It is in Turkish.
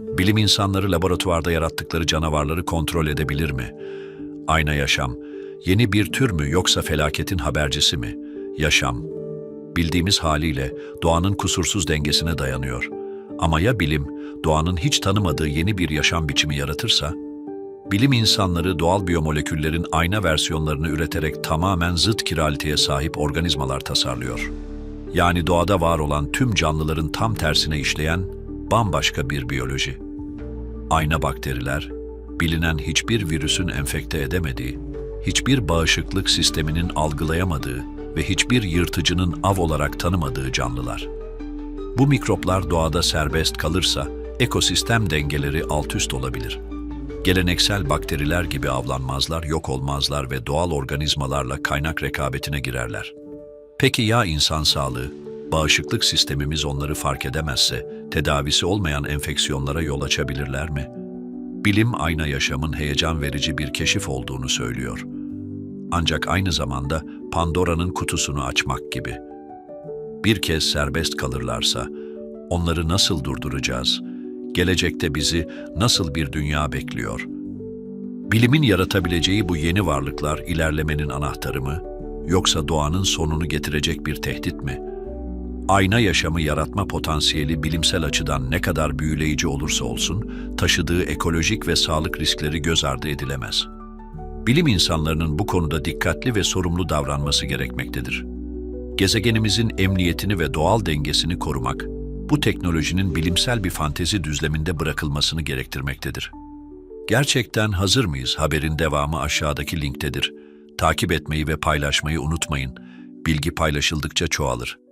Bilim insanları laboratuvarda yarattıkları canavarları kontrol edebilir mi? Ayna yaşam, yeni bir tür mü yoksa felaketin habercisi mi? Yaşam, bildiğimiz haliyle doğanın kusursuz dengesine dayanıyor. Ama ya bilim, doğanın hiç tanımadığı yeni bir yaşam biçimi yaratırsa? Bilim insanları doğal biyomoleküllerin ayna versiyonlarını üreterek tamamen zıt kiraliteye sahip organizmalar tasarlıyor. Yani doğada var olan tüm canlıların tam tersine işleyen bambaşka bir biyoloji. Ayna bakteriler, bilinen hiçbir virüsün enfekte edemediği, hiçbir bağışıklık sisteminin algılayamadığı ve hiçbir yırtıcının av olarak tanımadığı canlılar. Bu mikroplar doğada serbest kalırsa ekosistem dengeleri alt üst olabilir. Geleneksel bakteriler gibi avlanmazlar, yok olmazlar ve doğal organizmalarla kaynak rekabetine girerler. Peki ya insan sağlığı? Bağışıklık sistemimiz onları fark edemezse tedavisi olmayan enfeksiyonlara yol açabilirler mi? Bilim ayna yaşamın heyecan verici bir keşif olduğunu söylüyor. Ancak aynı zamanda Pandora'nın kutusunu açmak gibi. Bir kez serbest kalırlarsa onları nasıl durduracağız? Gelecekte bizi nasıl bir dünya bekliyor? Bilimin yaratabileceği bu yeni varlıklar ilerlemenin anahtarı mı? Yoksa doğanın sonunu getirecek bir tehdit mi? Ayna yaşamı yaratma potansiyeli bilimsel açıdan ne kadar büyüleyici olursa olsun, taşıdığı ekolojik ve sağlık riskleri göz ardı edilemez. Bilim insanlarının bu konuda dikkatli ve sorumlu davranması gerekmektedir. Gezegenimizin emniyetini ve doğal dengesini korumak, bu teknolojinin bilimsel bir fantezi düzleminde bırakılmasını gerektirmektedir. Gerçekten hazır mıyız? Haberin devamı aşağıdaki linktedir. Takip etmeyi ve paylaşmayı unutmayın. Bilgi paylaşıldıkça çoğalır.